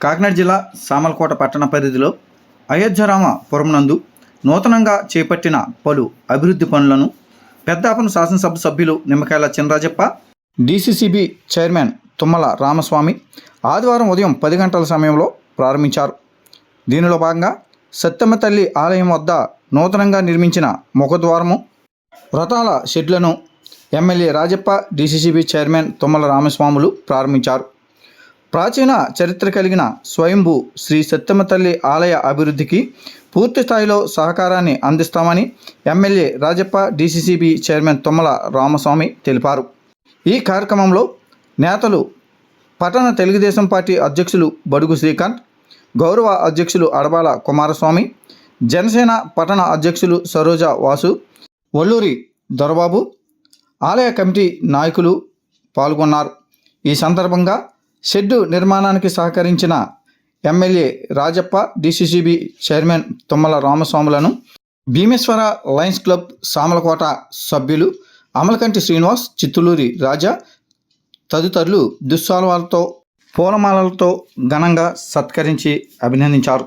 కాకినాడ జిల్లా సామలకోట పట్టణ పరిధిలో అయోధ్యరామపురం నందు నూతనంగా చేపట్టిన పలు అభివృద్ధి పనులను పెద్దాపన శాసనసభ సభ్యులు నిమ్మకాయల చినరాజప్ప డీసీసీబీ చైర్మన్ తుమ్మల రామస్వామి ఆదివారం ఉదయం పది గంటల సమయంలో ప్రారంభించారు. దీనిలో భాగంగా సత్తమ్మ తల్లి ఆలయం వద్ద నూతనంగా నిర్మించిన ముఖద్వారము వ్రతాల షెడ్లను MLA Rajappa DCCB chairman Tummala రామస్వాములు ప్రారంభించారు. ప్రాచీన చరిత్ర కలిగిన స్వయంభూ శ్రీ సత్యమ తల్లి ఆలయ అభివృద్ధికి పూర్తి స్థాయిలో సహకారాన్ని అందిస్తామని MLA Rajappa DCCB chairman Tummala Ramaswamy తెలిపారు. ఈ కార్యక్రమంలో నేతలు పట్టణ తెలుగుదేశం పార్టీ అధ్యక్షులు బడుగు శ్రీకాంత్ గౌరవ అధ్యక్షులు అడబాల కుమారస్వామి జనసేన పట్టణ అధ్యక్షులు సరోజ వాసు వల్లూరి దొరబాబు ఆలయ కమిటీ నాయకులు పాల్గొన్నారు. ఈ సందర్భంగా షెడ్డు నిర్మాణానికి సహకరించిన MLA Rajappa DCCB chairman Tummala రామస్వాములను Bhimeswara lions club Samalkot సభ్యులు అమలకంటి శ్రీనివాస్ చిత్తులూరి రాజా తదితరులు దుస్సాల్వాలతో పూలమాలలతో ఘనంగా సత్కరించి అభినందించారు.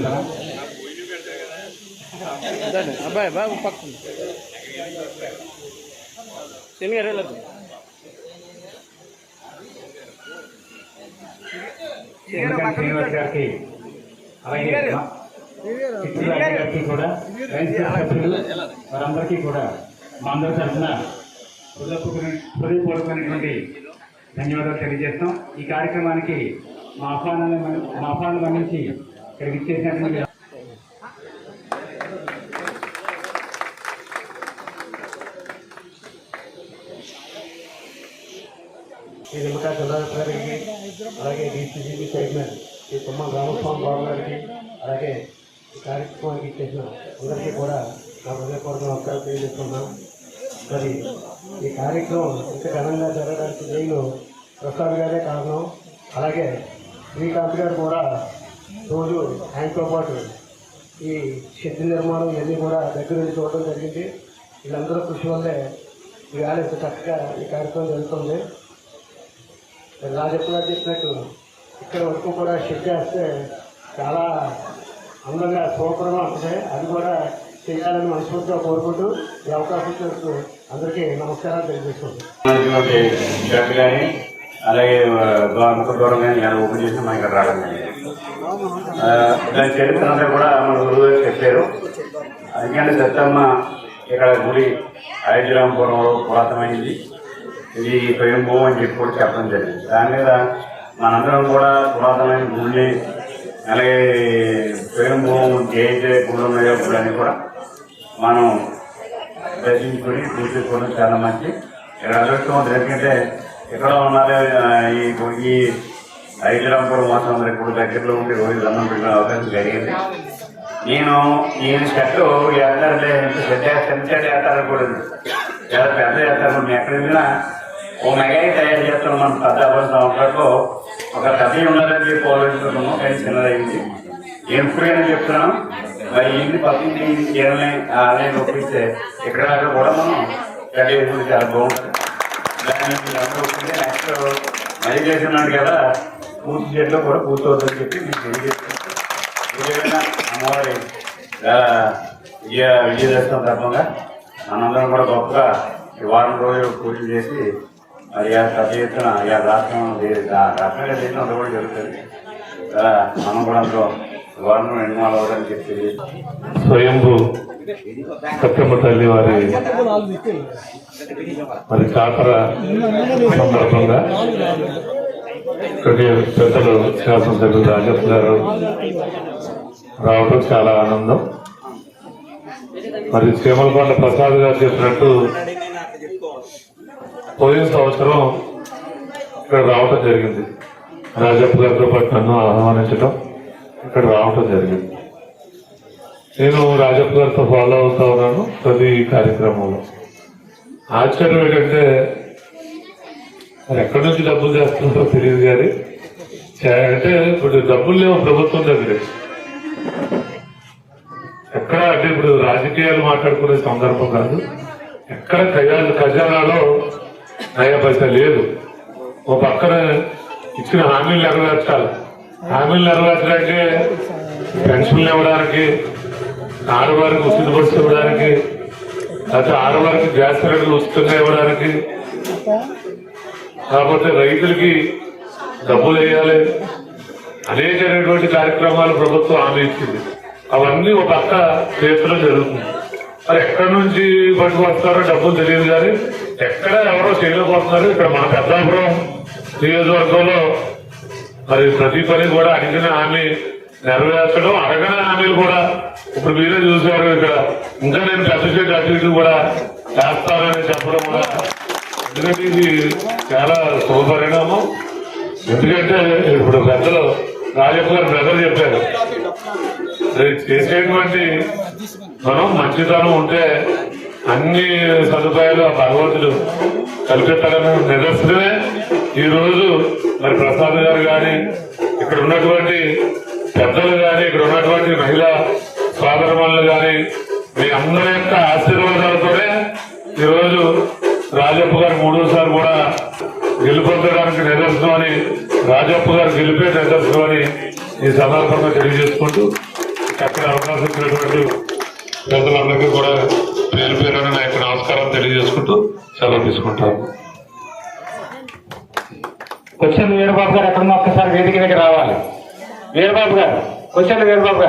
Gracias. అబ్బాయి బాబు శనిగారు వెళ్ళదు ఎందుకంటే శ్రీనివాస్ గారికి అలాగే మా- చిత్తూరు గారికి కూడా వారందరికీ కూడా మా అందరి తరఫున హృదయపూర్వక- హృదయపూర్వకమైనటువంటి ధన్యవాదాలు తెలియజేస్తాం ఈ కార్యక్రమానికి మా ఆహ్వానాన్ని మన- మా ఆహ్వానం మన్నించి ఇక్కడికి ఇచ్చేసినటువంటి అలాగే డిసిసిబి చైర్మన్ ఈ తుమ్మల రామస్వామి బాబు గారికి అలాగే ఈ కార్యక్రమానికి ఇచ్చేసిన అందరికీ కూడా నా హృదయపూర్వక నమస్కారం తెలియజేస్తున్నాను. మరి ఈ కార్యక్రమం ఇంత ఘనంగా జరగడానికి నేను ప్రసాద్ గారే కారణం. అలాగే శ్రీకాంత్ గారు కూడా రోజు ఆయనతో పాటు ఈ శక్తి నిర్మాణం ఇవన్నీ కూడా దగ్గర నుంచి చూడడం జరిగింది. వీళ్ళందరూ కృషి వల్లే ఈ ఇంత చక్కగా ఈ కార్యక్రమం జరుగుతుంది. మరి రాజప్ప చెప్పినట్టు ఇక్కడ వరకు కూడా షెడ్ చేస్తే చాలా అందంగా సూపర్గా ఉంటుంది. అది కూడా చేయాలని మనస్ఫూర్తిగా కోరుకుంటూ ఈ అవకాశం ఇచ్చినందుకు అందరికీ నమస్కారాలు తెలియజేస్తున్నాను. షర్ట్ కానీ అలాగే ముఖ దూరం కానీ ఇలా ఓపెన్ చేసి మనం ఇక్కడ రావడం కానీ దాని చరిత్ర అంతా కూడా మన గురువు గారు చెప్పారు. అందుకని దత్తమ్మ ఇక్కడ గుడి అయోధ్యరామపురంలో పురాతనమైంది ఇది స్వయంభూ అని చెప్పి కూడా చెప్పడం జరిగింది. దాని మీద మనందరం కూడా పురాతనమైన గుడిని అలాగే స్వయంభూ జయంతి గుళ్ళు ఉన్నాయో గుళ్ళని కూడా మనం దర్శించుకొని చూసుకోవడం చాలా మంచి. ఇక్కడ అదృష్టం ఎందుకంటే ఎక్కడ ఉన్నారు ఈ ఈ హైదరాబాద్ మాత్రం అందరికి ఇప్పుడు దగ్గరలో ఉండి రోజు దండం పెట్టిన అవకాశం జరిగింది. నేను ఈయన షర్టు వేస్తారులే పెద్ద సెంటర్ ఎట్టాలకూడదు కూడా చాలా పెద్ద చేస్తారు నేను ఎక్కడ వెళ్ళినా ఓ మెగాయి తయారు చేస్తున్నాం మనం పెద్ద అవ్వాల్సిన సంవత్సరాల్లో ఒక పెద్ద ఉన్నదని చెప్పి పోలుతున్నాము కానీ చిన్నదైంది. నేను ఎప్పుడైనా చెప్తున్నాను. మరి ఇన్ని పక్కన ఏమైనా ఆలయం ఒప్పిస్తే ఇక్కడ అక్కడ కూడా మనం రెడీ అయిపోయింది చాలా బాగుంటుంది. దాన్ని మీరు అందరూ నెక్స్ట్ మరీ చేస్తున్నాడు కదా. పూర్తి చేయడంలో కూడా పూర్తవుతుందని చెప్పి మీకు తెలియజేస్తున్నాను. అమ్మవారి ఆ, విజయ విజయదశమి సందర్భంగా మనందరం కూడా గొప్పగా ఈ వారం రోజులు పూజలు చేసి మరి ఆ పెద్ద ఎత్తున ఈ రాష్ట్రం రాష్ట్రంగా చేసిన అంత కూడా జరుగుతుంది. మనం కూడా అందులో వారం ఇన్వాల్వ్ అవ్వడానికి చెప్పి స్వయంభూ సత్యమ్మ తల్లి వారి మరి జాతర సందర్భంగా ఇక్కడికి పెద్దలు శాసనసభ్యులు రాజప్ప గారు రావడం చాలా ఆనందం. మరి చీమలకొండ ప్రసాద్ గారు చెప్పినట్టు పోయిన సంవత్సరం ఇక్కడ రావటం జరిగింది. రాజప్ప గారితో పాటు నన్ను ఆహ్వానించడం ఇక్కడ రావటం జరిగింది. నేను రాజప్ప గారితో ఫాలో అవుతా ఉన్నాను ప్రతి కార్యక్రమంలో. ఆశ్చర్యం ఏంటంటే మరి ఎక్కడి నుంచి డబ్బులు చేస్తున్నారో తెలియదు కానీ అంటే ఇప్పుడు డబ్బులు లేవు ప్రభుత్వం దగ్గర. ఎక్కడ అంటే ఇప్పుడు రాజకీయాలు మాట్లాడుకునే సందర్భం కాదు. ఎక్కడ ఖజానా ఖజానాలో నయా పైసా లేదు. ఓ పక్కన ఇచ్చిన హామీలు నెరవేర్చాలి. హామీలు నెరవేర్చడానికి పెన్షన్లు ఇవ్వడానికి ఆడవారికి ఉచిత బస్సు ఇవ్వడానికి లేకపోతే ఆడవారికి గ్యాస్ సిలిండర్లు ఉచితంగా ఇవ్వడానికి కాకపోతే రైతులకి డబ్బులు వేయాలి అనేకమైనటువంటి కార్యక్రమాలు ప్రభుత్వం హామీ ఇచ్చింది. అవన్నీ ఒక పక్క చేతిలో జరుగుతుంది. మరి ఎక్కడి నుంచి పట్టుకొస్తారో డబ్బులు తెలియదు కానీ ఎక్కడ ఎవరో చేయలేకపోతున్నారు. ఇక్కడ మన పెద్దాపురం నియోజకవర్గంలో మరి ప్రతి పని కూడా అడిగిన హామీ నెరవేర్చడం అడగని హామీలు కూడా ఇప్పుడు మీరే చూశారు. ఇక్కడ ఇంకా నేను పెద్ద చెట్టు అటు కూడా చేస్తానని చెప్పడం కూడా ఎందుకంటే ఇది చాలా శుభపరిణామం. ఎందుకంటే ఇప్పుడు పెద్దలు రాజప్ప గారు పెద్దలు చెప్పారు. చేసేటువంటి మనం మంచితనం ఉంటే అన్ని సదుపాయాలు ఆ భగవంతుడు కల్పిస్తారని నిదర్శనమే. ఈరోజు మరి ప్రసాద్ గారు కానీ ఇక్కడ ఉన్నటువంటి పెద్దలు కానీ ఇక్కడ ఉన్నటువంటి మహిళా సోదరమణులు కానీ మీ అందరి యొక్క ఆశీర్వాదాలతోనే ఈరోజు రాజప్ప గారు మూడోసారి కూడా గెలుపొందడానికి నిదర్శనం అని రాజప్ప గారు గెలిపే నిదర్శనం అని ఈ సందర్భంగా తెలియజేసుకుంటూ చక్కని అవకాశం ఇచ్చినటువంటి పెద్దలందరికీ కూడా పేరు పేరు నా యొక్క నమస్కారం తెలియజేసుకుంటూ సెలవు తీసుకుంటాను. క్వశ్చన్ వీరబాబు గారు ఎక్కడున్నా ఒక్కసారి వేదిక దగ్గర రావాలి. వీరబాబు గారు క్వశ్చన్ వీరబాబు గారు.